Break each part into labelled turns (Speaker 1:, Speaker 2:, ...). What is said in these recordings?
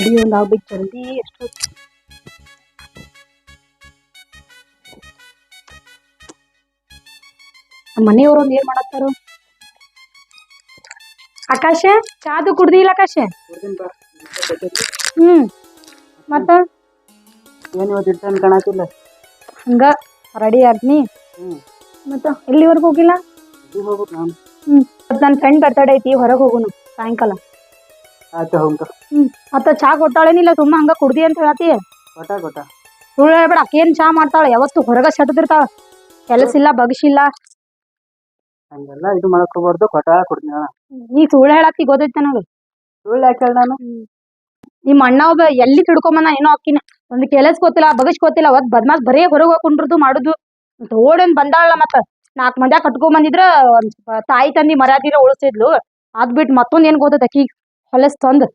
Speaker 1: ತಡಿ ನಾವು ಆಗ್ಬೇಕು ಜಲ್ದಿ ಎಷ್ಟು ಮನೆಯವರು ಏನ್ ಮಾಡತ್ತಾರು? ಆಕಾಶ ಚಾದು ಕುಡ್ದಿಲ್ಲ ಆಕಾಶ? ಹ್ಮ್. ಮತ್ತ?
Speaker 2: ಏನು ಇವತ್ತು ಕಾಣತಿಲ್ಲ
Speaker 1: ಹಂಗ ರೆಡಿ ಆಗ್ನಿ. ಮತ್ತ ಎಲ್ಲಿವರೆಗೂ ಹೋಗಿಲ್ಲ? ಹ್ಮ್. ನನ್ನ ಫ್ರೆಂಡ್ ಬರ್ತಡೆ ಐತಿ ಹೊರಗೆ ಹೋಗುನು ಸಾಯಂಕಾಲ.
Speaker 2: ಆಯ್ತು ಹೋಗ್ತ
Speaker 1: ಹ್ಮ್. ಮತ್ತ ಚಾ ಕೊಟ್ಟಾಳೇನಿಲ್ಲ ಸುಮ್ಮ ಹಂಗ ಕುಡ್ದಿ ಅಂತ ಹೇಳತಿ ಸುಳ್ಳು ಹೇಳ್ಬೇಡ ಆಕೇನ್ ಚಾ ಮಾಡ್ತಾಳ? ಯಾವತ್ತು ಹೊರಗ ಸೆಟದಿರ್ತಾಳ ಕೆಲಸ ಇಲ್ಲ ಬಗ್ಸಿಲ್ಲ.
Speaker 2: ಹಂಗೆಲ್ಲ ಇದು ಮಾಡಕ್ ಹೋಗ್ಬಾರ್ದು ಕೊಟ್ಟ ಕೊಡ್ತೀನಿ ನಾನು
Speaker 1: ನೀ ಸುಳ್ಳು ಹೇಳತ್ತಿ ಗೊತ್ತೈತೆ ನನಗೆ.
Speaker 2: ಸುಳ್ಳು ಯಾಕೆ ಹೇಳಿ ನಾನು?
Speaker 1: ನಿಮ್ಮ ಅಣ್ಣ ಒಬ್ಬ ಎಲ್ಲಿ ತಿಳ್ಕೊಂಬನ ಏನೋ ಅಕ್ಕಿನ. ಒಂದ್ ಕೆಲಸ ಗೊತ್ತಿಲ್ಲ ಬಗಸ್ ಗೊತ್ತಿಲ್ಲ ಅವತ್ ಬದ್ಮಾಸ್ ಬರೇ ಹೊರಗೆ ಹೋಗ್ಕೊಂಡ್ರದು ಮಾಡುದು. ಓಡನ್ ಬಂದಾಳ ಮತ್ತ? ನಾಲ್ಕ್ ಮಂದ್ಯ ಕಟ್ಕೊಂಡ್ ಬಂದಿದ್ರ ತಾಯಿ ತಂದಿ ಮರ್ಯಾದಿರ ಉಳಿಸಿದ್ಲು. ಅದ್ ಬಿಟ್ಟು ಮತ್ತೊಂದ್ ಏನ್ ಗೊತ್ತೈತೆ ಅಕ್ಕಿಗ್ ಹೊಲಸ್ ತಂದ್.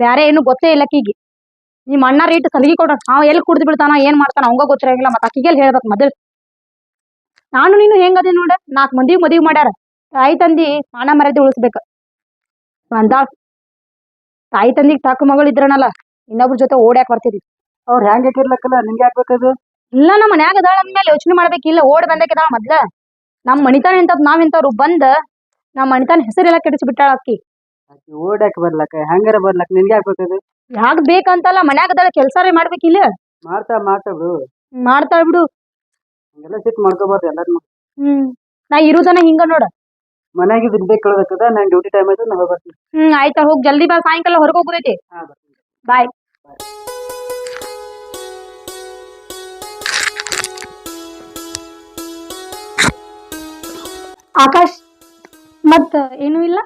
Speaker 1: ಬ್ಯಾರೆ ಏನು ಗೊತ್ತೇ ಇಲ್ಲ ಅಕ್ಕಿಗೆ. ನಿಮ್ಮ ಅಣ್ಣ ರೇಟ್ ಸಲಿಗೆ ಕೊಡ ಅವ ಎಲ್ಲಿ ಕುಡ್ದು ಬಿಡ್ತಾನ ಏನ್ ಮಾಡ್ತಾನ ಅವಂಗ ಗೊತ್ತಿರಂಗಿಲ್ಲ ಮತ್ತೆ ಅಕ್ಕಿಗೆ ಹೇಳ್ಬೇಕು ಮೊದಲು. ನಾನು ನೀನು ಹೆಂಗದಿ ನೋಡ ನಾಲ್ಕು ಮಂದಿ ಮದುವೆ ಮಾಡ್ಯಾರ. ತಾಯಿ ತಂದಿ ಮಾನ ಮರ್ಯಾದೆ ಉಳಿಸ್ಬೇಕ. ಅಂದಾಳ ತಾಯಿ ತಂದಿಗೆ ತಕ್ಕ ಮಗಳು ಇದ್ರನಲ್ಲ ಇನ್ನೊಬ್ರ ಜೊತೆ ಓಡ್ಯಾಕ್ ಬರ್ತಿದ್ವಿ.
Speaker 2: ಅವ್ರು ಹೆಂಗೆ ಹಾಕಿರ್ಲಕ್ಕಲ್ಲ ನಿಂಗೆ ಹಾಕ್ಬೇಕದು
Speaker 1: ಇಲ್ಲ ನಮ್ಮ ಮನ್ಯಾಗ ಅದಾಳ ಅಂದ್ಮೇಲೆ ಯೋಚನೆ ಮಾಡ್ಬೇಕಿಲ್ಲ ಓಡ್ ಬಂದಕ್ಕಿದಾಳ ಮೊದ್ಲ. ನಮ್ ಮಣಿತಾನ ಇಂತದ್ ನಾವ್ ಇಂಥವ್ರು ಬಂದ ನಮ್ ಮಣಿತಾನ ಹೆಸರೆಲ್ಲ ಕೆಡಿಸಿ ಬಿಟ್ಟಾಳ ಅಕ್ಕಿ.
Speaker 2: ಆಕಿ ಓಡಾಕ್ ಬರ್ಲಕ್ಕ ಹೆಂಗಾರ ಬರ್ಲಕ್ಕ ನಿನ್ಗೆ ಆಗ್ಬೇಕದು
Speaker 1: ಯಾಕ್ ಬೇಕಂತಲ್ಲ ಮನ್ಯಾಗ ಅದಾಳ ಕೆಲ್ಸಾರೇ ಮಾಡ್ಬೇಕಿಲ್ಲ
Speaker 2: ಮಾಡ್ತಾ ಮಾಡ್ತಾ ಬಿಡು.
Speaker 1: ಮಾಡ್ತಾಳ ಬಿಡು.
Speaker 2: ಹಂಗೆಲ್ಲ ಸಿಟ್ಟು ಮಾಡ್ಕೋಬಾರ್ದು ಎಲ್ಲಾರು
Speaker 1: ಹ್ಮ್. ನಾ ಇರುದನ ಹಿಂಗ ನೋಡ.
Speaker 2: ಮನ್ಯಾಗ ಇದ್ ಬೇಕು ಕೇಳ್ಬೇಕದ ನಾನು ಡ್ಯೂಟಿ ಟೈಮ್ ಆಯ್ತು ನಾ ಹೋಗಿ ಬರ್ತೀನಿ.
Speaker 1: ಹ್ಮ್ ಆಯ್ತಾ ಹೋಗ್ ಜಲ್ದಿ ಬಾ ಸಾಯಂಕಾಲ ಹೊರಗೆ ಹೋಗುದೈತಿ
Speaker 2: ಹಾ ಬರ್ತೀನಿ.
Speaker 1: ಬಾಯ್ ಆಕಾಶ್ ಮತ್ತ ಏನೂ ಇಲ್ಲ?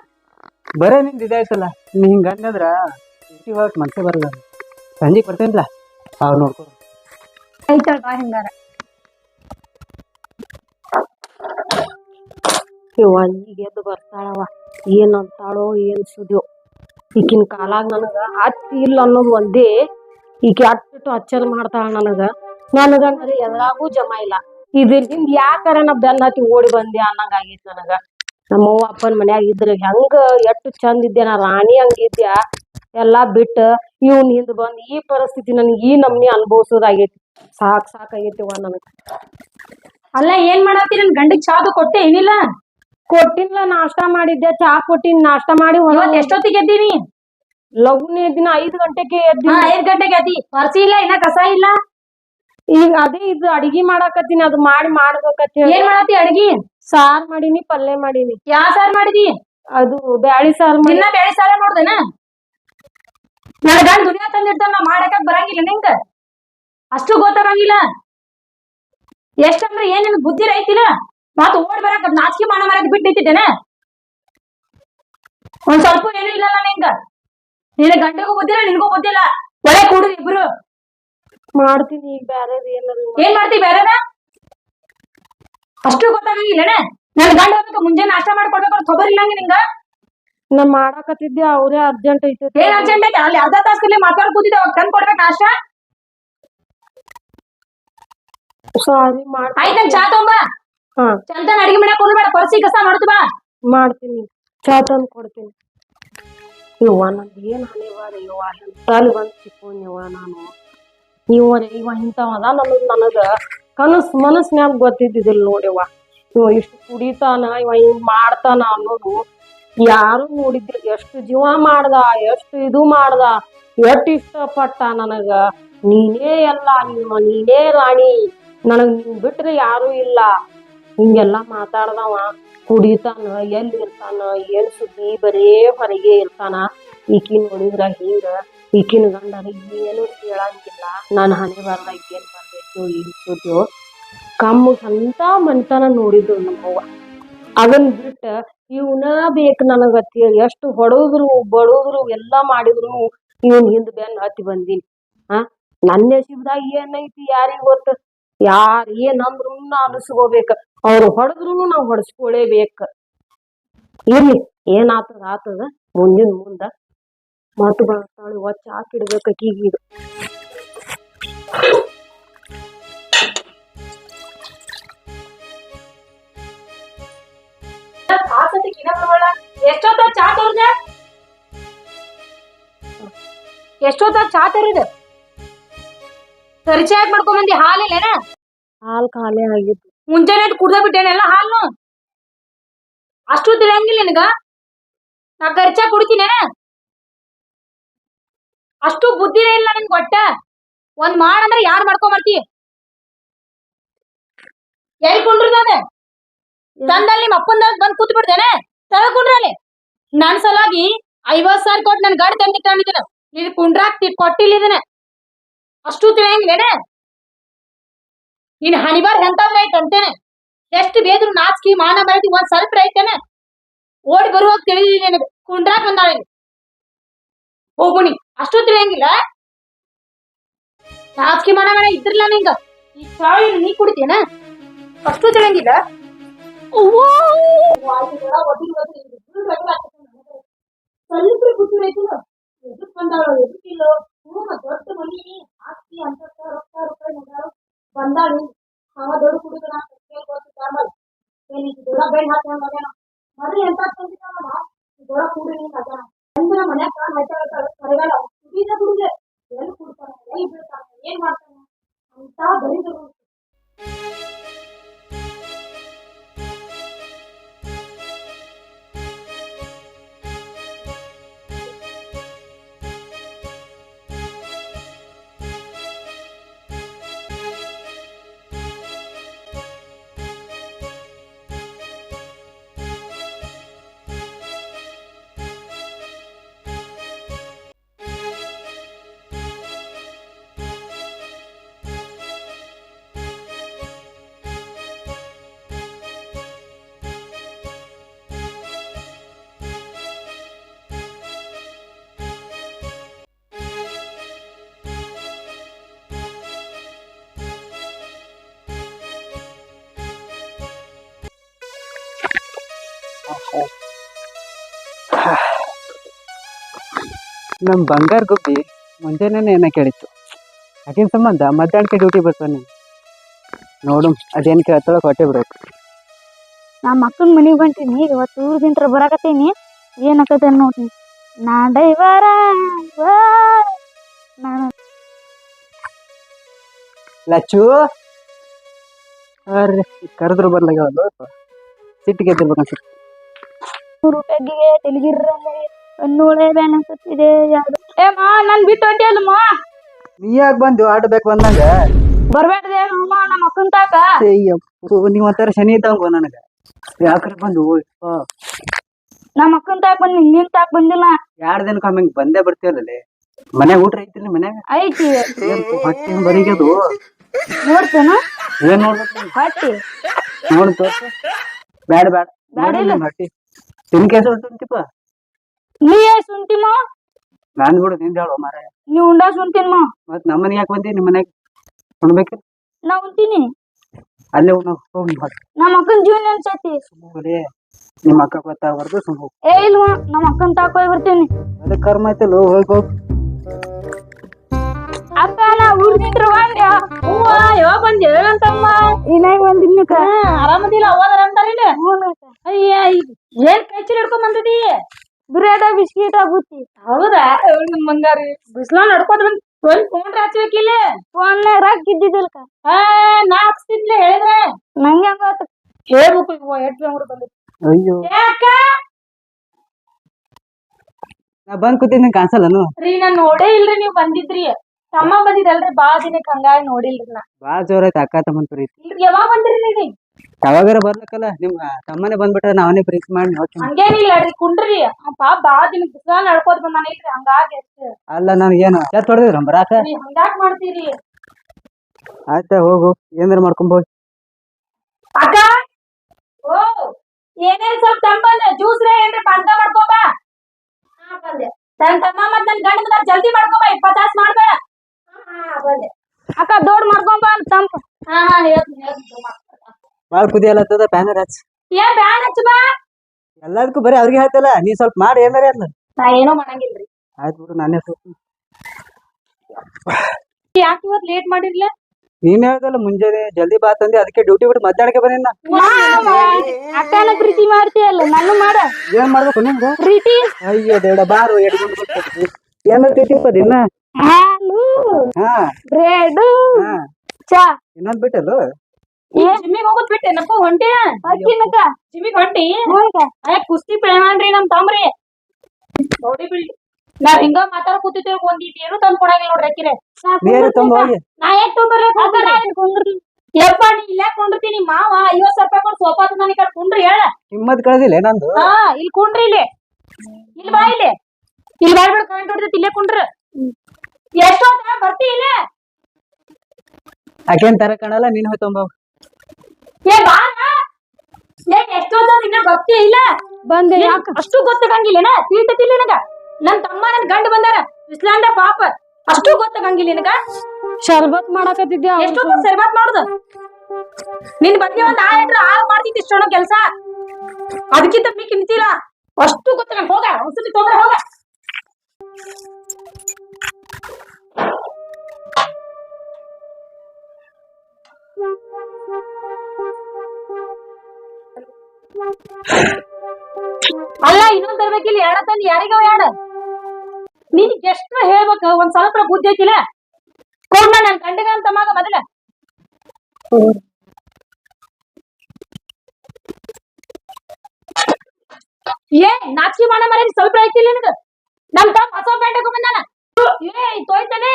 Speaker 2: ಬರೇ ನಿಂದ ಇದಾಯ್ತಲ್ಲ ನೀ ಹಿಂಗ ಅನ್ನದ್ರ ಡ್ಯೂಟಿ ಮನ್ಸೇ ಬರಲ್ಲ. ಸಂಜೆ ಬರ್ತೇನಿಲ್ಲ ಅವ್ರು ನೋಡ್ಕೊ.
Speaker 1: ಬಾ ಹಿಂಗಾರ.
Speaker 3: ಈಗ ಎದ್ದು ಬರ್ತಾಳವ ಏನ್ ಅಂತಾಳೋ, ಏನ್ ಸುದ್ಯೋ ಈಕಿನ ಕಾಲಾಗ ನನಗ ಹತ್ತಿ ಇಲ್ಲ ಅನ್ನೋದು ಒಂದೇ. ಈಕೆ ಅಟ್ಟಿಟ್ಟು ಅಚ್ಚರ್ ಮಾಡ್ತಾಳ ನನಗ. ನನಗ ಎಲ್ಲಾಗೂ ಜಮಾ ಇಲ್ಲ. ಇದ್ರಿಂದ ಯಾಕಾರ ನಾ ಬೆನ್ನ ಹತ್ತಿ ಓಡಿ ಬಂದೆ ಅನ್ನಂಗ ಆಗೈತಿ ನನಗ. ನಮ್ಮ ಅವ್ವ ಅಪ್ಪನ ಮನ್ಯಾಗ ಇದ್ರ ಹೆಂಗ ಎಷ್ಟು ಚಂದ ಇದ್ದೆ ನಾ ರಾಣಿ ಇದ್ಯಾ ಎಲ್ಲಾ ಬಿಟ್ಟ ಇವ್ನ ಹಿಂದ್ ಬಂದ್ ಈ ಪರಿಸ್ಥಿತಿ ನನಗೆ ಈ ನಮ್ನಿ ಅನ್ಭವಿಸೋದಾಗೈತಿ. ಸಾಕ್ ಸಾಕಾಗೈತಿ ಅವ ನನಗ.
Speaker 1: ಅಲ್ಲ ಏನ್ ಮಾಡತ್ತಿ ನನ್ ಗಂಡಿಗ್ ಚಾದು ಕೊಟ್ಟೆ ಏನಿಲ್ಲ?
Speaker 3: ಕೊಟ್ಟಿನ್ಲ ನಾಷ್ಟ ಮಾಡಿದ್ದೆ ಚಾ ಕೊಟ್ಟಿನ್ ನಾಷ್ಟಾ ಮಾಡಿ
Speaker 1: ಇವತ್
Speaker 3: ಹೊರಗೆ
Speaker 1: ಎಷ್ಟೊತ್ತಿಗೆ ಎದ್ದೀನಿ
Speaker 3: ಲಘುನೇ ದಿನ ಐದ್ ಗಂಟೆಗೆ ಎದ್ದಿ
Speaker 1: ಐದ್ ಗಂಟೆಗೆ ಎದ್ದಿ. ಪರ್ಸಿ ಇಲ್ಲ ಇನ್ನ ಕಸ ಇಲ್ಲ?
Speaker 3: ಈಗ ಅದೇ ಇದು ಅಡಿಗೆ ಮಾಡಾಕತ್ತೀನಿ ಅದು ಮಾಡಿ ಮಾಡ್ಬೇಕತ್ತಿ
Speaker 1: ಏನ್ ಮಾಡತ್ತಿ ಅಡ್ಗಿ?
Speaker 3: ಸಾರ್ ಮಾಡೀನಿ ಪಲ್ಲೆ ಮಾಡೀನಿ.
Speaker 1: ಯಾ ಸಾರ್ ಮಾಡಿದಿ?
Speaker 3: ಅದು ಬ್ಯಾಳಿ ಸಾರ್ ಮಾಡಿ
Speaker 1: ಇನ್ನ ಬೇಳೆ ಸಾರ ಮಾಡ್ದೇನ? ನನ್ನ ಗಂಡ ದುನಿಯಾ ನಾ ಮಾಡಾಕ ಬರಂಗಿಲ್ಲ ನಿಂಗ? ಅಷ್ಟು ಗೊತ್ತಾಗಂಗಿಲ್ಲ. ಎಷ್ಟಂದ್ರೆ ಏನ್ ನಿನ್ ಬುದ್ಧಿ ರೈತಿಲ್ಲ? ಮಾತು ಓಡ್ ಬರಕ ನಾಚಿಕೆ ಮಾಡ ಮರದ್ ಬಿಟ್ಟಿದ್ದೇನೆ ಒಂದ್ ಸ್ವಲ್ಪ ಏನೂ ಇಲ್ಲಲ್ಲ ನಿಂಗ? ನಿನ್ನ ಗಂಡಗೂ ಬುದ್ಧಿ ನಿನಗೂ ನಿನ್ಗೂ ಬುದ್ಧಿ ಇಲ್ಲ. ಒಳ್ಳೆ ಕೂಡು ಇಬ್ರು.
Speaker 3: ಮಾಡ್ತೀನಿ ಬೇರೆ
Speaker 1: ಏನ್ ಮಾಡ್ತಿ ಬೇರೆದ ಅಷ್ಟು ಗೊತ್ತಾಗಂಗಿಲ್ಲನ ನನ್ ಗಂಡ ಹೋಗ್ಬೇಕು ಮುಂಜಾನೆ ನಾಷ್ಟ ಮಾಡ್ಕೊಡ್ಬೇಕು ಖಬರ್ ಇಲ್ಲಂಗ ನಿಂಗ?
Speaker 3: ನಾ ಮಾಡಾಕತ್ತಿದ್ದೆ ಅವ್ರೇ ಅರ್ಜೆಂಟ್ ಐತೆ.
Speaker 1: ಏನ್ ಅರ್ಜೆಂಟ್ ಐತೆ? ಅಲ್ಲಿ ಅರ್ಧ ತಾಸ್ಕಲ್ಲಿ ಮಾತಾಡ್ ಕೂತಿದ್ದೆ ಅವಾಗ ತಂದ್ ಕೊಡ್ಬೇಕು ನಾಷ್ಟ?
Speaker 3: ಸಾರಿ ಮಾಡ್
Speaker 1: ಆಯ್ತು ಚಾ ತೊಂಬ
Speaker 3: ಹಾ.
Speaker 1: ಚಂದನ್ ಅಡಿಗೆ ಮಾಡಕ್ ಹೋಗ್ಬೇಡ ಪರ್ಸಿ ಕಸ ಮಾಡ್ತು ಬಾ.
Speaker 3: ಮಾಡ್ತೀನಿ. ಚಾ ತಂದು ಕೊಡ್ತೀನಿ. ಇವ್ವ ನಂದು ಏನ್ ಹನಿವಾರ ಇವ್ವ ಎಂತಲ್ಲಿ ಬಂದ್ ಸಿಕ್ಕೋನ್ಯವ್ವ ನಾನು. ಇವ ಇವ ಇಂಥವದ ನನಗ್ ನನಗ. ಕನಸ್ ಮನಸ್ನ್ಯಾಗ ಗೊತ್ತಿದ್ದಿದ್ದಿಲ್ಲ ನೋಡಿವ ಇವ ಇಷ್ಟು ಕುಡಿತಾನ, ಇವ ಹಿಂಗ್ ಮಾಡ್ತಾನ ಅನ್ನೋದು ಯಾರು ನೋಡಿದ್ರು ಎಷ್ಟು ಜೀವ ಮಾಡ್ದ, ಎಷ್ಟು ಇದು ಮಾಡ್ದ, ಎಷ್ಟು ಇಷ್ಟಪಟ್ಟ ನನಗ. ನೀನೇ ಎಲ್ಲ ನಿಮ್ಮ ನೀನೇ ರಾಣಿ. ನನಗ್ ನೀನ್ ಬಿಟ್ರೆ ಯಾರು ಇಲ್ಲ. ಹಿಂಗೆಲ್ಲಾ ಮಾತಾಡ್ದವ. ಕುಡಿತಾನ, ಎಲ್ಲಿ ಇರ್ತಾನ, ಏನ್ ಸುದ್ದಿ, ಬರೇ ಹೊರಗೆ ಇರ್ತಾನ. ಈಕಿ ನೋಡಿದ್ರ ಹಿಂಗ, ಈಕಿನ ಗಂಡನ ಏನು ಕೇಳಂಗಿಲ್ಲ. ನಾನು ಹಣೆ ಬರ್ದಾಗ ಏನ್ ಬರ್ಬೇಕು ಏನ್ ಕಮ್ಮು ಅಂತ ಮನ್ತನ ನೋಡಿದ್ರು ನಮ್ಮವ್ವ. ಅದನ್ ಬಿಟ್ಟ ಇವನ ಬೇಕು ನನಗತ್ತಿ ಎಷ್ಟು ಹೊಡೋದ್ರು, ಬಡೋದ್ರು, ಎಲ್ಲಾ ಮಾಡಿದ್ರು ಇವನ್ ಹಿಂದ್ ಬೆನ್ ಹತ್ತಿ ಬಂದೀನಿ. ಆ? ನನ್ನ ನಸೀಬ್ದಾಗ ಏನೈತಿ ಯಾರಿಗ್ ಗೊತ್ತ? ಯಾರ ಏನ್ ಅಂದ್ರು ನಾ ಅನಿಸ್ಕೋಬೇಕ. ಅವ್ರು ಹೊಡೆದ್ರು ನಾವ್ ಹೊಡಸ್ಕೊಳೇಬೇಕ. ಇರ್ಲಿ ಏನ್ ಆತದ? ಆತದ ಮುಂದಿನ ಮುಂದ ಮಾತು ಬರ್ತಾಳೆ, ಒಚ್ಚ ಹಾಕಿಡ್ಬೇಕ ಆಕಿಗೆ ಈಗ
Speaker 1: ಎಷ್ಟೊತ್ತ ಚಾ ತೋರ್ದ? ಎಷ್ಟೊತ್ತ ಚಾ ತರಿದ? ಪರಿಚಯ ಮಾಡ್ಕೊಂಡ್ ಬಂದಿ ಹಾಲಿಲ್ಲೇನ
Speaker 3: ಹಾಲ್ ಖಾಲಿ ಆಗಿತ್ತು.
Speaker 1: ಮುಂಜಾನೆ ಕುಡ್ದ ಬಿಟ್ಟೇನೆಲ್ಲ ಹಾಲು ಅಷ್ಟು ತಿಳಿಯಂಗಿಲ್ಲ ನಿನಗ? ನಾ ಖರ್ಚಾ ಕುಡಿತೀನೇನ? ಅಷ್ಟು ಬುದ್ಧಿನೇ ಇಲ್ಲ ನಿನ್ ಒಟ್ಟ ಒಂದ್ ಮಾಡಂದ್ರೆ ಯಾರು ಮಾಡ್ಕೊಂಬರ್ತಿ ಎಲ್ಲಿ ಕುಂಡ್ರದ ತಂದಲ್ಲಿ ನಿಮ್ಮ ಅಪ್ಪನ ಬಂದ್ ಕೂತ್ ಅಲ್ಲಿ ನನ್ ಸಲಾಗಿ ಐವತ್ ಸಾವಿರ ಕೊಟ್ಟು ನನ್ ಗಾಡಿ ತಂದಿಟ್ಟಿದ್ದೇನೆ ನೀನ್ ಕುಂಡ್ರಾಕ್ ಕೊಟ್ಟಿಲ್ಲ ಇದನ್ನ. ಅಷ್ಟು ತಿಳಿಯಂಗಿಲ್ಲೇನ? ನೀನ್ ಹಣಿಬಾರ್ ಎಂತಾದ್ರೆ ಐತೆ ಅಂತೇನೆ. ಎಷ್ಟು ಬೇದ್ರು ನಾಚಿಕೆ, ಮಾನ ಮರದಿ ಒಂದ್ ಸ್ವಲ್ಪ ಐತೇನೆ ಓಡಿ ಬರುವಾಗ ತಿಳಿದಿ ನಿನಗೆ. ಕುಂಡ್ರಾಕ್ ಬಂದಾಳೆ ಹೋಗುಣಿ ಅಷ್ಟು ತಿಳಿಯಂಗಿಲ್ಲ? ನಾಚಿಕೆ, ಮಾನ ಬೇಡ ಇದ್ರಲ್ಲ ನಿಂಗ. ಈ ಸಾವಿನ ನೀ ಕುಡಿತೇನ ಅಷ್ಟು ತಿಳಿಯಂಗಿಲ್ಲ? ಅವ್ವೋ! ವಾಯ್ಸಿಗೆಲ್ಲ ಒದಿರಿ ಒದಿರಿ ಇಬ್ರು ರಗಡ ಆಗ್ತದೆ ನನಗೆ. ಸ್ವಲ್ಪ ಬುದ್ಧಿ ಐತಿ ಎದಕ್ ಬಂದಾಳು ಎದಕ್ಕಿಲ್ಲೋ ಹ್ಞೂ ದೊಡ್ಡ ಮನಿ ಆಸ್ತಿ ಅಂತ ರೊಕ್ಕ ರೂಪಾಯಿ ನಗಾರು ಬಂದಾಳು ಅವ ದೊಡ್ಡ ಕುಡಿದ ದೊಡ್ಡ ಬೆಳ್ ಹಾಕ್ಕೊಂಡ್ ಮಗನ ಮರಿ ಎಂತ ತಂದಿದ್ದಾವಲ್ಲ ದೊಡ್ಡ ಕುಡಿ ನೀನ್ ಮಗನ ಎಂದ್ರ ಮನ್ಯಾಗ ಕಾಲ್ ಹಾಕ್ಯಾಳ ಕರೆಗಾಲ
Speaker 2: ನಮ್ಮ ಬಂಗಾರ ಗುಬ್ಬಿ ಮುಂಜಾನೆ ಏನ ಕೇಳಿತ್ತು. ಅದೇನು ಸಂಬಂಧ ಮಧ್ಯಾಹ್ನಕ್ಕೆ ಡ್ಯೂಟಿ ಬರ್ತಾನೆ. ನೋಡು ಅದೇನು ಕೇಳ್ತಾಳ ಹೊಟ್ಟೆ ಬಿಡೋದು
Speaker 1: ನಾ ಮಕ್ಕಳ ಮನೆಗೆ ಹೊಂಟೀನಿ ಇವತ್ತು ಊರದಿಂತ್ರ ಬರಾಕತ್ತೀನಿ. ಏನಾಕತ್ತೆ ನೋಡ್ತೀನಿ. ನಾ ಡೈವರ ನಾನು
Speaker 2: ಲಚ್ಚು! ಅರ್ರೆ ಕರೆದ್ರು ಬರ್ಲಾಗ್ಯಾವಲ್ಲ ಸಿಟ್ಟಿಗೆ ಎದ್ದಿರ್ಬೇಕು ಅನ್ಸುತ್ತೆ
Speaker 1: ರೂಪಾಯಿಗೆ ಹಣ್ಣುಳೆ ಬ್ಯಾನ್ ಅನ್ಸುತ್ತಿದೆ ಯಾರು ಏ ಮಾ ನನ್ ಬಿಟ್ಟು ಹೊಂಟಿಯಲ್ಲ ಮಾ.
Speaker 2: ನೀ ಯಾಕೆ ಬಂದು ಆಡ್ಬೇಕು ಬಂದಂಗ?
Speaker 1: ಬರ್ಬೇಡ್ದೆ ಅಮ್ಮ ನಮ್ಮ ಅಕ್ಕನ ತಾಕ
Speaker 2: ಅಯ್ಯಪ್ಪ ನೀವು ಒಂಥರ ಶನಿ ಇದ್ದಂಗೋ ನನಗೆ. ಯಾಕ್ರೆ ಬಂದು
Speaker 1: ನಮ್ಮ ಅಕ್ಕನ ತಾಕ ಬಂದಿ ನಿನ್ ತಾಕ ಬಂದಿಲ್ಲ.
Speaker 2: ಎರಡು ದಿನಕ್ಕೆ ಹಿಂಗ್ ಬಂದೇ ಬರ್ತೀವಲ್ಲೇ ಮನ್ಯಾಗ ಊಟ ಐತಿಲ್ಲ ಮನ್ಯಾಗ?
Speaker 1: ಐತಿ.
Speaker 2: ಹೊಟ್ಟೆ ಬರಿಗದು
Speaker 1: ನೋಡ್ತೇನ?
Speaker 2: ಏನ್ ನೋಡ್ಬೇಕು?
Speaker 1: ಹೊಟ್ಟಿ.
Speaker 2: ನೋಡು ತೋರ್ಸು. ಬ್ಯಾಡ ಬ್ಯಾಡ.
Speaker 1: ಬ್ಯಾಡ ಇಲ್ಲ.
Speaker 2: ಹೊಟ್ಟಿ. ತಿನ್ ಕೇಸ ಹೊಂಟಿಪ್ಪ
Speaker 1: ನೀ ಸುಂತಿಮ
Speaker 2: ನಾನ್ ಬಿಡು ನಿಂದ ಹೇಳು ಮಾರ
Speaker 1: ನೀ ಉಂಡಾ ಸುಂತಿನ
Speaker 2: ಮತ್ ನಮ್ಮ ಮನೆ ಯಾಕೆ ಬಂದಿ? ನಿಮ್ಮ ಮನ್ಯಾಗ ಉಣ್ಬೇಕು?
Speaker 1: ನಾ ಉಂತೀನಿ
Speaker 2: ಅಲ್ಲೇ ಉಣ್ಣು ಹೋಗಿ
Speaker 1: ನಮ್ಮ ಅಕ್ಕನ ಜೀವನ ಅನ್ಸತಿ
Speaker 2: ನಿಮ್ಮ ಅಕ್ಕ ಗೊತ್ತಾಗಬಾರ್ದು ಸುಮ್ ಹೋಗಿ.
Speaker 1: ಏ ಇಲ್ವಾ? ನಮ್ಮ ಅಕ್ಕನ ತಾಕ ಹೋಗಿ ಬರ್ತೀನಿ.
Speaker 2: ಅದಕ್ಕೆ ಕರ್ಮ ಐತಲ್ಲ ಹೋಗಿ ಹೋಗಿ.
Speaker 1: ಅಕ್ಕ ನಾ ಬಿಸ್ಕಿಟ್ ಹೌದಾ? ಮಂಗಾರಿ ಬಿಸ್ಲ ನಡ್ಕೊಂಡ್ ಬಂದ್ ಫೋನ್ ಫೋನ್ ಹಚ್ಬೇಕಿಲ್ಲ ಫೋನ್ ರಾಕ್ ಇದ್ದಿದ್ದಲ್ಕ ಆ ನಾ ಹಚ್ತಿದ್ಲೆ ಹೇಳಿದ್ರೆ? ನಂಗೆ ಗೊತ್ತ? ಹೇಳ್ಬೇಕು ಇವ ಎಷ್ಟು ಬೆಂಗ್ರು ಬಂದಿತ್ತು
Speaker 2: ಅಯ್ಯೋ.
Speaker 1: ಯಾಕ?
Speaker 2: ನಾ ಬಂದ್ ಕೂತಿದ್ದೀನಿ ಕಾಣಿಸಲ್ಲನು?
Speaker 1: ರೀ ನಾನ್ ನೋಡೇ ಇಲ್ರಿ ನೀವ್ ಬಂದಿದ್ರಿ. ತಮ್ಮ ಬಂದಿದಲ್ರಿ ಬಾ ದಿನಕ್ಕೆ ಹಂಗಾಗಿ ನೋಡಿಲ್ರಿ ನಾ.
Speaker 2: ಬಾ ಜೋರ ಐತೆ ಅಕ್ಕ ತಮ್ಮನ್ ಪ್ರೀತಿ.
Speaker 1: ಇಲ್ರಿ ಯಾವಾಗ ಬಂದ್ರಿ ನೀವ್?
Speaker 2: ಯಾವಾಗಾರ ಬರ್ಬೇಕಲ್ಲ ನಿಮ್ ತಮ್ಮನೆ ಬಂದ್ಬಿಟ್ರೆ ನಾವನೇ ಪ್ರೀತಿ ಮಾಡಿ ನೋಡ್ತೀನಿ
Speaker 1: ಹಂಗೇನಿಲ್ಲ ರೀ ಕುಂಡ್ರಿ. ಪಾಪ ಬಾಳ ದಿನ ಬಿಸಿಲ ನಡ್ಕೋತ ಬಂದಾನ ಇಲ್ರಿ ಹಂಗಾಗಿ ಅಷ್ಟೇ.
Speaker 2: ಅಲ್ಲ ಏನು ಎತ್ ಹೊಡೆದಿದ್ರ ಬರಾಕ?
Speaker 1: ನೀವ್ ಹಂಗಾಕ್ ಮಾಡ್ತೀರಿ?
Speaker 2: ಆಯ್ತಾ ಹೋಗು ಏನಾರ ಮಾಡ್ಕೊಂಡ್ ಹೋಗಿ.
Speaker 1: ಅಕ್ಕ? ಓ ಏನೇನ್ ಸ್ವಲ್ಪ ತಂಬಂದ ಜ್ಯೂಸ್ ರೇ ಏನ್ರಿ ಪಾನ್ಕ ಮಾಡ್ಕೋಬಾ ಹಾ ಬಂದೆ. ತನ್ ತಮ್ಮ ಮತ್ ನನ್ ಗಂಡ ಮತ್ತ ಜಲ್ದಿ ಮಾಡ್ಕೋಬಾ ಇಪ್ಪತ್ತಾಸ್ ಮಾಡ್ಬೇಡ. ಹಾ ಬಂದೆ. ಅಕ್ಕ ದೊಡ್ಡ ಮಾಡ್ಕೊಂಬಾ ಬಾ ತಂಪ. ಹಾ ಹಾ ಹೇಳ್ತೀನಿ ಹೇಳ್ತೀನಿ
Speaker 2: ಭಾಳ ಕುದಿಯಲ್ಲತ್ತದ ಬ್ಯಾನರ್ ಹಚ್
Speaker 1: ಏನ್ ಬ್ಯಾನ್ ಹಚ್ಚ ಬಾ.
Speaker 2: ಎಲ್ಲದಕ್ಕೂ ಬರೀ ಅವ್ರಿಗೆ ಹೇಳ್ತಲ್ಲ ನೀ ಸ್ವಲ್ಪ ಮಾಡಿ ಏನಾರ
Speaker 1: ನಾ ಏನೋ ಮಾಡಂಗಿಲ್ರಿ
Speaker 2: ಆಯ್ತು ಬಿಡು ನಾನೇ
Speaker 1: ಯಾಕೆ ಇವತ್ ಲೇಟ್ ಮಾಡಿರ್ಲ?
Speaker 2: ನೀನ್ ಹೇಳ್ದಲ್ಲ ಮುಂಜಾನೆ ಜಲ್ದಿ ಬಾ ತಂದೆ ಅದಕ್ಕೆ ಡ್ಯೂಟಿ ಬಿಟ್ಟು ಮಧ್ಯಾಹ್ನಕ್ಕೆ ಬಂದಿನ
Speaker 1: ಅಕ್ಕನ ಪ್ರೀತಿ ಮಾಡ್ತೀಯಲ್ಲ ನಾನು ಮಾಡ.
Speaker 2: ಏನ್ ಮಾಡ್ಬೇಕು ನಿಮ್ದು
Speaker 1: ಪ್ರೀತಿ
Speaker 2: ಅಯ್ಯೋ ದೇಡ ಬಾರು ಎಡ್ಕೊಂಡು ಏನಂತೈತಿಪ್ಪ ದಿನ.
Speaker 4: ಹಾಲು
Speaker 2: ಹಾ.
Speaker 4: ಬ್ರೆಡ್
Speaker 2: ಹಾ.
Speaker 4: ಚಾ.
Speaker 2: ಇನ್ನೊಂದ್ ಬಿಟ್ಟದು
Speaker 1: ಜಿಮ್ಮಿಗೆ ಹೋಗೋದ್ ಬಿಟ್ಟೆ ನಪ್ಪ ಹೊಂಟಿ
Speaker 4: ಅಕ್ಕಿನಕ
Speaker 1: ಜಿಮ್ಮಿಗೆ ಹೊಂಟಿ? ಅಯ್ಯ ಕುಸ್ತಿ ಪ್ರೇಮಾನ್ರಿ ನಮ್ ತಮ್ರಿ. ನೋಡಿ ಬಿಲ್ಡ್ ನಾವ್ ಹಿಂಗ ಮಾತಾಡ ಕೂತಿದ್ದೇವೆ ಒಂದಿಟ್ ಏನು ತಂದ್ ಕೊಡಂಗಿಲ್ಲ ನೋಡ್ರಿ ಅಕ್ಕಿರೆ.
Speaker 2: ನೀರು ತುಂಬ ಹೋಗಿ?
Speaker 1: ನಾ ಯಾಕ್ ತೊಂಬರ್ರಿ ಯಪ್ಪ ನೀ ಇಲ್ಲಾ ಕುಂಡ್ರತೀನಿ ಮಾವ ಐವತ್ ಸಾವಿರ ರೂಪಾಯಿ ಕೊಟ್ಟು ಸೋಫಾ ನನಗೆ ಕಡೆ ಕುಂಡ್ರಿ ಹೇಳ.
Speaker 2: ಹಿಮ್ಮತ್ ಕಳ್ದಿಲ್ಲ ನಂದು?
Speaker 1: ಹಾ ಇಲ್ಲಿ ಕುಂಡ್ರಿ ಇಲ್ಲಿ. ಇಲ್ಲಿ ಬಾ ಇಲ್ಲಿ. ಇಲ್ಲಿ ಬಾಯ್ಬಿಡ್ ಕರೆಂಟ್ ಹೊಡ್ದೈತಿ ಇಲ್ಲೇ ಕುಂಡ್ರ ಎಷ್ಟೊತ್ತ ಬರ್ತಿ ಇಲ್ಲ.
Speaker 2: ಅಕೇನ್ ತರ ಕಾಣಲ್ಲ ನೀನ್ ಹೋಯ್ ತುಂಬ
Speaker 1: ಏ ಬಾರ. ಏ ಇನ್ನ ಗೊತ್ತೇ ಇಲ್ಲ.
Speaker 4: ಬಂದೆ ಯಾಕ?
Speaker 1: ಅಷ್ಟು ಗೊತ್ತಾಗಂಗಿಲ್ಲ ತಿಳಿತತಿಲ್ಲ ನನಗ? ನನ್ ತಮ್ಮ ನನ್ ಗಂಡ ಬಂದಾರ. ಇಸ್ಲಾಂಡ ಪಾಪ. ಅಷ್ಟು ಗೊತ್ತಾಗಂಗಿಲ್ಲ ನಿನಗ?
Speaker 4: ಶರ್ಬತ್ ಮಾಡಾಕತ್ತಿದ್ಯಾ
Speaker 1: ಎಷ್ಟೊಂದು ಸರ್ಬತ್ ಮಾಡುದು? ನಿನ್ ಬಗ್ಗೆ ಒಂದ್ ಆಯ್ತ್ರ ಆಳ್ ಮಾಡ್ತಿದ್ದಿ ಇಷ್ಟೊಂದು ಕೆಲ್ಸ. ಅದಕ್ಕಿಂತ ಮಿಕ್ಕಿ ನಿಂತಿಲ್ಲ ಅಷ್ಟು ಗೊತ್ತಾಗ ಹೋಗ. ಒಂದ್ಸತಿ ತೊಂದ್ರೆ ಹೋಗ. ಅಲ್ಲ, ಇನ್ನೊಂದ್ ತರ್ಬೇಕಿಲ್ಲ ಎರಡ ತಂದು ಯಾರಿಗವ ಎರಡ ನೀನ್ ಎಷ್ಟು ಹೇಳ್ಬೇಕ? ಒಂದ್ ಸ್ವಲ್ಪ ಬುದ್ಧಿ ಐತಿಲ್ಲ ಕೊಡ್ನ ನನ್ ಗಂಡಗ ಅಂತ ಮಗ ಮೊದಲ. ಏ, ನಾಚಿಕೆ ಮಾಡ ಮರ ಸ್ವಲ್ಪ ಐತಿಲ್ಲ ನಿನಗ ನಮ್ ತಮ್ಮ ಹೊಸ ಪ್ಯಾಂಟ್ ಹಾಕೊಂಡ್ ಬಂದಾನ ಏ ತೊಯ್ತಾನೆ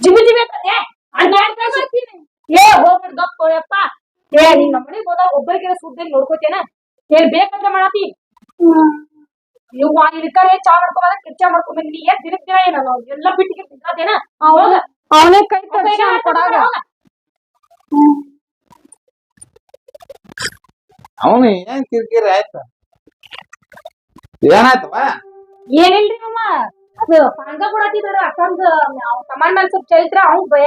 Speaker 1: ಜಿಬಿ ಜಿಬಿ ಅಂತ ಏ ಅಣ್ಣ ಏ ಹೋಗ್ಬಿಡ್ ಗಪ್ಪ ಯಪ್ಪ ಏ ನಿನ್ ಮನೆಗೆ ಸುದ್ದಿ ನೋಡ್ಕೋತೇನ ಏನ್ ಬೇಕಂದ್ರೆ ಮಾಡತಿ? ಇವ್ ಇದಕ್ಕರೆ ಚಾ ಮಾಡ್ಕೊಂಬಂದ ಕಿರ್ಚಾ ಮಾಡ್ಕೊಂಬಂದ್ ನೀ ಏನ್ ದಿನಕ್ ದಿನ ಏನ ನಾವು ಎಲ್ಲ ಬಿಟ್ಟಿಗೆ ತಿಂತಾದೇನ ಹೋಗ
Speaker 4: ಅವನೇ ಕೈ ಕೊಡಾಗ.
Speaker 5: ಅವನು ಏನ್ ಕಿರಿಕಿರಿ ಆಯ್ತ? ಏನಾಯ್ತವ
Speaker 1: ಏನಿಲ್ರಿ ಅಮ್ಮ ಅದು ಪಾಂಗ ಕೊಡತ್ತಿದ್ರ ಅಕ್ಕಂದ ಕಮಾಂಡ್ ಮೇಲೆ ಸ್ವಲ್ಪ ಚೈತ್ರ ಅವ್ನ್
Speaker 2: ಭಯ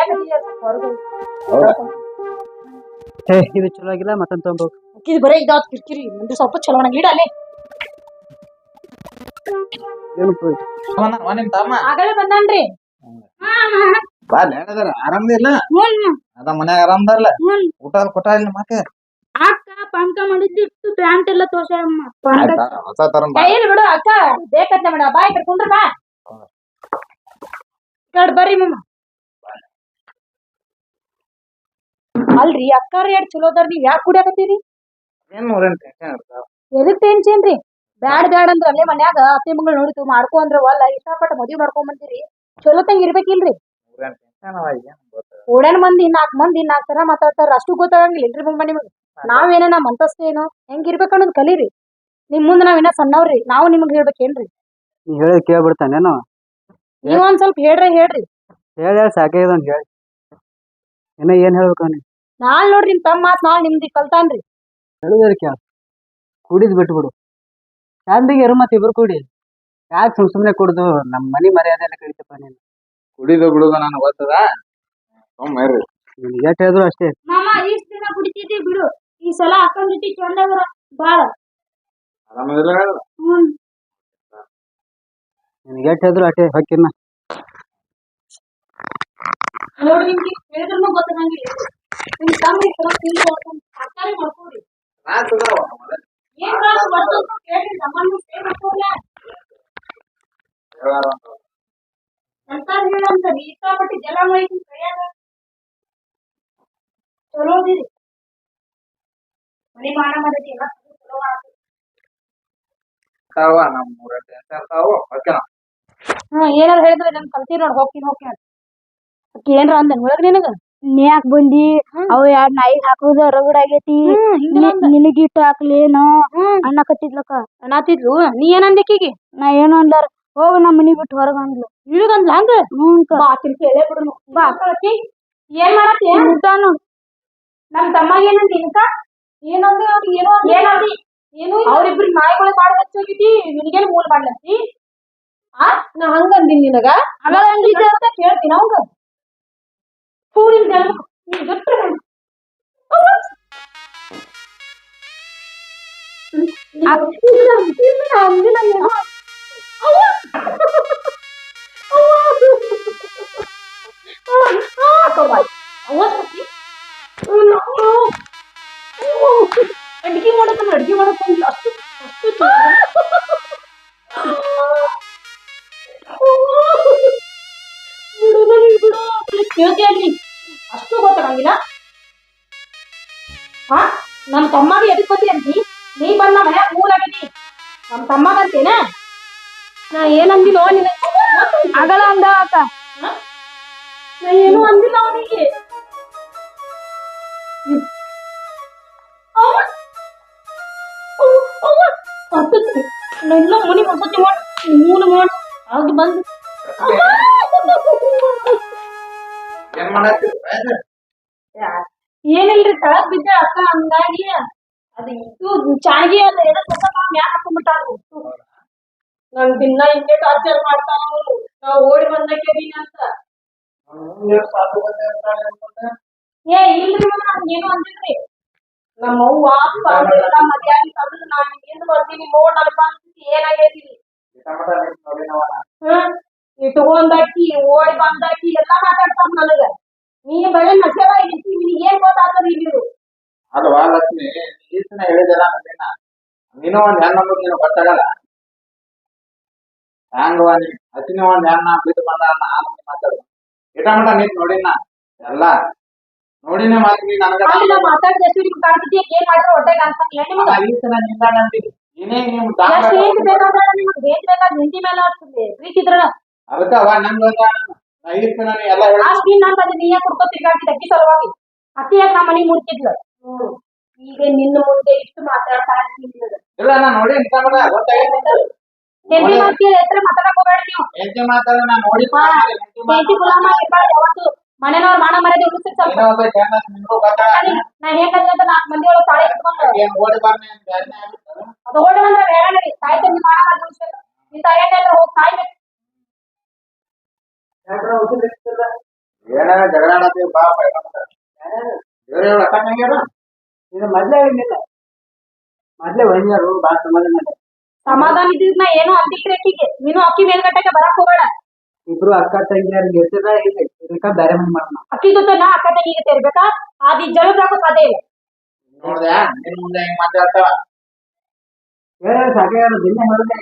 Speaker 2: ಇದು ಚಲೋ ಆಗಿಲ್ಲ ಮತ್ತೊಂದ್ ತೊಂಬ
Speaker 1: ಇದು ಬರೇ ಇದಾವ್ ಕಿರಿಕಿರಿ. ಒಂದು ಸ್ವಲ್ಪ ಚಲೋ ಇಡ ಅಲ್ಲೇ ಆಗಲೇ ಬಂದಾನ್ರಿ.
Speaker 5: ಬಾ ಹೇಳಿದಾರ ಆರಾಮದಿಲ್ಲ ಅದ ಮನ್ಯಾಗ ಆರಾಮದಾರಲ್ಲ ಊಟ ಕೊಟ್ಟ ಇಲ್ಲ
Speaker 4: ಅಕ್ಕ ಪಾನ್ಕ ಮಾಡಿದ್ದಿತ್ತು ಪ್ಯಾಂಟ್ ಎಲ್ಲ ತೋರ್ಸಮ್ಮ
Speaker 5: ಹೊಸ ತರ
Speaker 1: ಕೈಯಲ್ಲಿ ಬಿಡು ಅಕ್ಕ ಬೇಕಂತ ಮೇಡ. ಬಾ ಈ ಕಡೆ ಬಾ. ಕಡ್ ಕಡೆ ಬರ್ರಿ ಮಮ್ಮ ಅಲ್ರಿ ಅಕ್ಕಾರ ಎರಡ್ ಚಲೋ ಅದಾರ ನೀವ್ ಯಾಕೆ ಕುಡಿಯಾಕತ್ತೀರಿ?
Speaker 5: ಏನ್ ನೂರೇನ್ ಟೆನ್ಷನ್ ಇರ್ತಾವ
Speaker 1: ಎದಕ್ ಟೆನ್ಷನ್ ರೀ? ಬ್ಯಾಡ್ ಬ್ಯಾಡ್ ಅಂದ್ರ ಅಲ್ಲೇ ಮನ್ಯಾಗ ಅತ್ತೆ ಮಗಳು ನೋಡಿತು ಮಾಡ್ಕೊ ಅಂದ್ರ ವಲ್ಲ ಇಷ್ಟಪಟ್ಟು ಮದ್ವಿ ಮಾಡ್ಕೊಂಡ್ ಬಂದಿರಿ ಚಲೋ ತಂಗ ಇರ್ಬೇಕಿಲ್ರಿ?
Speaker 5: ನೂರೇನ್ ಟೆನ್ಷನ್ ಅವ ಏನ್ ಗೊತ್ತ?
Speaker 1: ಓಡಾನ್ ಮಂದಿ ನಾಲ್ಕ್ ಮಂದಿ ನಾಲ್ಕ್ ತರ ಮಾತಾಡ್ತಾರ ಅಷ್ಟು ಗೊತ್ತಾಗಂಗಿಲ್ಲ ಇಲ್ರಿ ಮಮ್ಮ ನಿಮ್ಗೆ ನಾವೇನ ನಮ್ಮ ಅಂತಸ್ತೇನು ಏನು? ಹೆಂಗ್ ಇರ್ಬೇಕು ಅನ್ನೋದು ಕಲೀರಿ ನಿಮ್ ಮುಂದೆ ನಾವಿನ್ನ ಸಣ್ಣವ್ರಿ ನಾವು ನಿಮ್ಗೆ ಹೇಳ್ಬೇಕೇನ್ರಿ?
Speaker 2: ನೀ ಹೇಳಿ ಕೇಳ್ಬಿಡ್ತಾನೇನು
Speaker 1: ನೀವ್ ಒಂದ್ ಸ್ವಲ್ಪ ಹೇಳ್ರಿ ಹೇಳ್ರಿ.
Speaker 2: ಹೇಳಿ ಹೇಳಿ ಅಂತ ಹೇಳಿ. ಇನ್ನ ಏನ್ ಹೇಳ್ಬೇಕು ನೀ
Speaker 1: ನಾಳ್ ನೋಡ್ರಿ ನಿಮ್ ತಮ್ಮ ಮಾತ್ ನಾಳೆ ನಿಮ್ದಿ ಕಲ್ತಾನ್ರಿ.
Speaker 2: ಹೇಳಿದ್ರೆ ಕುಡಿದು ಕುಡಿದ್ ಬಿಟ್ಬಿಡು. ಚಂದಿಗೆ ಇರು ಮತ್ತೆ ಇಬ್ರು ಕೂಡಿ. ಯಾಕೆ ಸುಮ್ ಸುಮ್ನೆ ಕುಡ್ದು? ನಮ್ ಮನಿ ಮರ್ಯಾದೆ ಎಲ್ಲ ಕಡಿತಪ್ಪ ನೀನು.
Speaker 5: ಕುಡಿದು ಬಿಡುದು ನಾನು ಗೊತ್ತದ? ಸುಮ್ಮನೆ
Speaker 2: ನಿನ್ಗೆ ಎಷ್ಟು ಹೇಳಿದ್ರು ಅಷ್ಟೇ.
Speaker 4: ಮಾಮ ಇಷ್ಟ ದಿನ ಕುಡಿತಿದ್ದಿ ಬಿಡು. ಈ ಸಲ ಅಕ್ಕನ ಜೊತೆ ಚಂದ ಬಾಳ.
Speaker 5: ಆರಾಮದಿಲ್ಲ
Speaker 4: ಹ್ಮ್.
Speaker 2: ನಿನ್ಗೆ ಎಷ್ಟು ಹೇಳಿದ್ರು ಅಷ್ಟೇ ಹೊಕ್ಕಿನ್ನ.
Speaker 1: ನೋಡಿ ನಿಮ್ಗೆ ಹೇಳಿದ್ರು ಗೊತ್ತಾಗಂಗಿಲ್ಲ ನಿಮ್ ತಮ್ಮ ಈ ಸಲ ತಿಂದು ಅಕ್ಕಾರಿ ಮಾಡ್ಕೊಡ್ರಿ ಚಲೋ ಅದಿರಿ. ಮನಿ ಮಾಡ ಮಾಡೈತಿ ಎಲ್ಲ ಚಲೋ
Speaker 5: ಓಕೆನಾ
Speaker 1: ಹಾ ಏನಾರ ಹೇಳಿದ್ರೆ ನನ್ ಕಲ್ತಿ ನೋಡ್ ಹೋಗ್ತೀನಿ ಹೋಗ್ತೀನಿ ಅಕ್ಕಿ ಏನ್ರ ಅಂದ ಒಳಗ್ ನಿನಗ?
Speaker 4: ನೀ ಯಾಕೆ ಬಂದಿ ಅವು ಎರಡ್ ನಾಯಿ ಹಾಕುದ ರಗಡ್ ಆಗೇತಿ. ನಿನಗ್ ಇಟ್ಟ ಹಾಕ್ಲೇನೋ ಅನ್ನಕತ್ತಿದ್ಲಕ್ಕ.
Speaker 1: ಅನ್ನತಿದ್ಲು ನೀ ಏನಂದಕ್ಕೀಗಿ?
Speaker 4: ನಾ ಏನು ಅಂದಾರ ಹೋಗ ನಮ್ಮ ಮನಿ ಬಿಟ್ಟು ಹೊರಗ ಅಂದ್ಲು.
Speaker 1: ಇಳುಗಂದ್ಲ ಹಂಗ?
Speaker 4: ಹ್ಮ್
Speaker 1: ಕೇಳೆ ಬಿಡು. ಬಾ ಏನ್ ಮಾಡತ್ತಿ?
Speaker 4: ಊಟಾನು.
Speaker 1: ನಮ್ ತಮ್ಮ ಏನಂದಿ ಇನ್ಕ ಏನಂದ್ರೆ ಅವ್ರಿಗೆ ಏನೋ ಏನಂದಿ ಏನು ಅವ್ರಿಬ್ರು ನಾಯಿಗಳು ಮಾಡಿ ಹಚ್ಚೋಗಿದ್ದಿ ನಿನಗೇನು ಮೂಲ ಮಾಡ್ಲತ್ತಿ ಆ ನಾ ಹಂಗಂದಿನ್ ನಿನಗ. ಹಂಗ ಹಂಗಿದ್ದೆ ಅಂತ ಕೇಳ್ತೀನಿ ಅವಂಗ ಹೂವಿನ ಜನ್ಮ ನೀನ್ ಗಟ್ಟಿ ಮಾಡು. ಅವ್ವ. ಅಂದಿಲ್ಲ, ಅಂದಿಲ್ಲ, ಅಂದಿಲ್ಲ ನೀನು. ಅವ್ವ. ಅವ್ವ. ಅವ್ವ. ಹಾಕೋ ಬಾಯ್. ಅವ್ವ ಸತಿ. ಅಡ್ಗಿ ಮಾಡಕ್ಕ ಅಡ್ಗಿ ಮಾಡಕ್ ಬಂದಿಲ್ಲ ಅಷ್ಟು ಅಷ್ಟು ಬಿಡು ನನಗೆ ಬಿಡು ಪ್ಲೀಸ್ ಕೇಳ್ತಿ ಅಲ್ಲಿ ಅಷ್ಟು ಗೊತ್ತಾಗಂಗಿಲ್ಲ ಹಾ ನಮ್ಮ ತಮ್ಮಗೆ ಎದಕ್ ಬಂದಿ ಅಂತಿ ನೀ ಬಂದ ಮನೆ ಮೂಲಾಗಿದ್ದಿ ನಮ್ಮ ತಮ್ಮಗಂತೇನ
Speaker 3: ನಾ ಏನಂದಿನೋ ನಿನಗೆ
Speaker 1: ಆಗಲ್ಲ ಅಂದ ಅಕ್ಕ
Speaker 3: ನಾ ಏನು ಅಂದಿಲ್ಲ ಅವನಿಗೆ
Speaker 1: ನನ್ನ ಮುನಿ ಮುಗ್ಸತಿ ಮಾಡ್ ಮೂಲ ಮಾಡ್ ಆಗ ಬಂದು
Speaker 5: ಏನ್ ಮಾಡತ್ತೀರಿ
Speaker 1: ಏನಿಲ್ರಿ ತಳಗ್ ಬಿದ್ದ ಅಕ್ಕ, ಹಂಗಾಗಿ ಅದು ಇದು ಚಾಗಿ ಅಲ್ಲ, ಏನೋ ಸ್ವಲ್ಪ ಮ್ಯಾಲ ಹಾಕೊಂಡ್ಬಿಟ್ಟಾರ
Speaker 3: ನನ್ ದಿನ ಹಿಂಗೆ ಟಾರ್ಚರ್ ಮಾಡ್ತಾನ ಅವ್ರು ನಾವ್ ಓಡಿ ಬಂದಕ್ಕೆ ಅಂತ.
Speaker 1: ಏ, ಇಲ್ರಿ ಮೇಡಮ್ ಏನು ಅಂದಿಲ್ರಿ.
Speaker 3: ನಮ್ಮ ಅವ್ವ
Speaker 1: ಎಲ್ಲ ಮದ್ಯಾಗಿ ತಗದು ನಾನು ಹಿಂದಿಂದ ಬರ್ತೀನಿ ನೋಡ್ ನನ್ನ ಪರಿಸ್ಥಿತಿ ಏನಾಗೈತಿ. ಹ್ಮ್ ಇಟ್ಕೊಂಡಾಕಿ ಓಡಿ ಬಂದಾಕಿ ಎಲ್ಲಾ ಮಾತಾಡ್ತಾರ ನನಗ. ನೀ ಬರೀ ನಶೆವ ಐತಿ ನಿನಗೆ ಏನ್ ಗೊತ್ತಾಗ್ತದ ಇಲ್ಲಿ?
Speaker 5: ಅಲ್ವಾ ಲಕ್ಷ್ಮಿ ಈ ದಿನ ಹೇಳಿದಲ್ಲ ನಿನ್ನ ನೀನು ಒಂದ್ ಹೆಣ್ಣು ನೀನು ಗೊತ್ತಾಗಲ್ಲ. ಹ್ಯಾಂಗವ ನೀ ಹಸಿನ ಒಂದ್ ಹೆಣ್ಣ ಬಿದ್ದು ಬಂದ ನಾನು ಮಾತಾಡ ಇಟ ಮಟ ನೀನ್ ನೋಡಿನ ಎಲ್ಲ. ನೋಡಿನೇ ಮಾತು ನೀ ನನಗ
Speaker 1: ಮಾತಾಡಿದ ಎಷ್ಟು ನಿಮ್ಗೆ ಏನ್ ಮಾಡಿದ್ರೆ ಹೊಟ್ಟೆಗೆ
Speaker 5: ಅಂತ ನೀನೇ ನಿಮ್
Speaker 1: ಬೇಕಾದ್ರೆ ನಿಮ್ಗೆ ಬೇಸ್ ಬೇಕಾದ ನಿಂತಿ ಮೇಲೆ ಆಗ್ತದೆ
Speaker 5: ಅದಕ್ಕ ಅವ ನಂಗ್ ಒಂದ ನಾ ಈ ಎಲ್ಲ ಹೇಳ.
Speaker 1: ಅಷ್ಟ್ ದಿನ ಬಂದು ನೀ ಯಾಕೆ ಕುಡ್ಕೊ ತಿರ್ಗಾಡ್ತಿದ್ದ ಅಕ್ಕಿ ಸಲುವಾಗಿ? ಅಕ್ಕಿ ಯಾಕೆ ನಮ್ಮ ಮನೆಗೆ ಮುಡ್ತಿದ್ಲು
Speaker 3: ಈಗ ನಿನ್ನ ಮುಂದೆ ಇಷ್ಟು ಮಾತಾಡ್ತಾ
Speaker 5: ಇಲ್ಲ ನಾ ನೋಡಿ
Speaker 1: ಹೆಂಡತಿ ಮಾತಿ ಎತ್ರ ಮಾತಾಡಕ್ ಹೋಗ್ಬೇಡ ನೀವು.
Speaker 5: ಹೆಂಡತಿ ಮಾತಾಡ ನಾ ನೋಡಿ
Speaker 1: ಹೆಂಡತಿ ಗುಲಾಮ ಇರ್ಬಾರ್ದು ಯಾವತ್ತು. ಮನೆನವ್ರ ಮಾನ ಮರ್ಯಾದೆ ಉಳಿಸ್ಬೇಕು ಸ್ವಲ್ಪ. ನಾ ಹೆಂಗಂದ್ರೆ ಅಂತ ನಾಲ್ಕು ಮಂದಿ ಒಳಗೆ ತಾಳಿ
Speaker 5: ಅಂತ
Speaker 1: ಅದು ಓಡಿ ಬಂದ್ರೆ ಬೇಡ ನಡಿ. ತಾಯಿ ತಂದೆ ಮಾನ ಮರ್ಯಾದೆ ಉಳಿಸ್ಬೇಕು. ನೀ ತಾಯಿ ಹೋಗಿ
Speaker 5: ಏನ ಜಗಳ ಆಡತ್ತೀವಿ
Speaker 2: ಇದು ಮೊದ್ಲೇ ಏನಿಲ್ಲ ಮೊದ್ಲೇ ಒಯ್ಯಾರು ಭಾಳ ಸಮಾಧಾನ.
Speaker 1: ಸಮಾಧಾನ ಇದ್ದಿದ್ನ ಏನೋ ಅಂದಿಕ್ರಿ ಅಕ್ಕಿಗೆ? ನೀನು ಅಕ್ಕಿ ಮೇಲ್ಗಟ್ಟಕ್ಕೆ ಬರಕ್ ಹೋಗಬೇಡ.
Speaker 2: ಇಬ್ರು ಅಕ್ಕ ತಂಗಿಯರಿಗೆ ಇರ್ತದ ಇಲ್ಲ ಇದಕ್ಕ ಬೇರೆ ಮನೆ ಮಾಡೋಣ
Speaker 1: ಅಕ್ಕಿ ಜೊತೆ ನಾ ಅಕ್ಕ ತಂಗಿಗೆ ತೆರ್ಬೇಕಾ ಅದು ಜನ ಸಾಧ್ಯ ಇಲ್ಲ.
Speaker 5: ನೋಡ್ದ್ಯಾ ನಿನ್ ಮುಂದೆ ಹೆಂಗ್ ಮಾತಾಡ್ತಾವ
Speaker 2: ಬೇರೆ ಸಾಕೆ ದಿನ ಹೇಳೋದೇ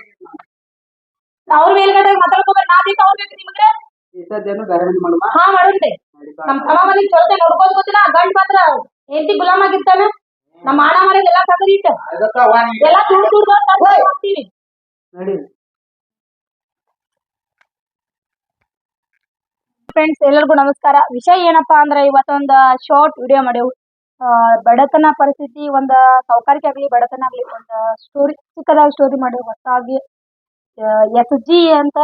Speaker 1: ಅವ್ರ ಮೇಲ್ಗಡೆ ಮಾತಾಡ್ಕೋಬೇಕು ನಾ ಬೇಕು ಅವ್ರ ಬೇಕು ನಿಮ್ಗೆ.
Speaker 2: ಮಾಡೋಣ
Speaker 1: ಹಾ ನಮ್ಮ ತಮ್ಮ ಮನೆಗ್ ಚೊಲ್ತೆ ನೋಡ್ಕೋದ್ ಗೊತ್ತಿಲ್ಲ ಗಂಡ್ ಮಾತ್ರ ಹೆಂಡತಿ ಗುಲಾಮ್ ಆಗಿರ್ತಾನೆ? ನಮ್ಮ ಆಣ ಮನೆಗೆ ಎಲ್ಲಾ ಸಗರಿ ಇಟ್ಟ. ಎಲ್ಲಾ ಹೋಗ್ತೀವಿ
Speaker 2: ನೋಡಿ.
Speaker 1: ಫ್ರೆಂಡ್ಸ್ ಎಲ್ಲರಿಗೂ ನಮಸ್ಕಾರ. ವಿಷಯ ಏನಪ್ಪಾ ಅಂದ್ರೆ ಇವತ್ತೊಂದು ಶಾರ್ಟ್ ವಿಡಿಯೋ ಮಾಡೇವು. ಬಡತನ ಪರಿಸ್ಥಿತಿ ಒಂದು ಸೌಕರ್ಯ ಆಗ್ಲಿ ಬಡತನ ಆಗ್ಲಿ ಒಂದು ಸ್ಟೋರಿ ಚಿಕ್ಕದಾಗಿ ಸ್ಟೋರಿ ಮಾಡೇವು. ಹೊಸ ಎಸ್ ಜಿ ಅಂತ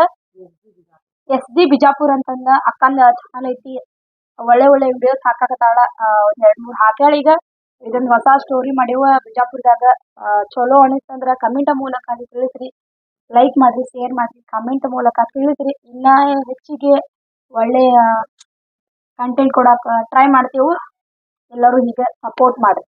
Speaker 1: ಎಸ್ ಬಿ ಬಿಜಾಪುರ್ ಅಂತಂದ ಅಕ್ಕಂದ ಚಾನಲ್ ಐತಿ. ಒಳ್ಳೆ ಒಳ್ಳೆ ವಿಡಿಯೋಸ್ ಹಾಕಾಕತ್ತಾಳ ಒಂದ್ ಎರಡ್ ಮೂರ್ ಹಾಕ್ಯಾಳ ಈಗ. ಇದೊಂದು ಹೊಸ ಸ್ಟೋರಿ ಮಾಡಿವ ಬಿಜಾಪುರದಾಗ. ಚಲೋ ಅನಿಸ್ತಂದ್ರ ಕಮೆಂಟ್ ಮೂಲಕ ತಿಳಿಸ್ರಿ. ಲೈಕ್ ಮಾಡ್ರಿ ಶೇರ್ ಮಾಡ್ರಿ ಕಮೆಂಟ್ ಮೂಲಕ ತಿಳಿಸ್ರಿ. ಇನ್ನ ಹೆಚ್ಚಿಗೆ ಒಳ್ಳೆಯ ಕಂಟೆಂಟ್ ಕೊಡಾಕ ಟ್ರೈ ಮಾಡ್ತೀವಿ. ಎಲ್ಲರೂ ಹೀಗೆ ಸಪೋರ್ಟ್ ಮಾಡ್ರಿ.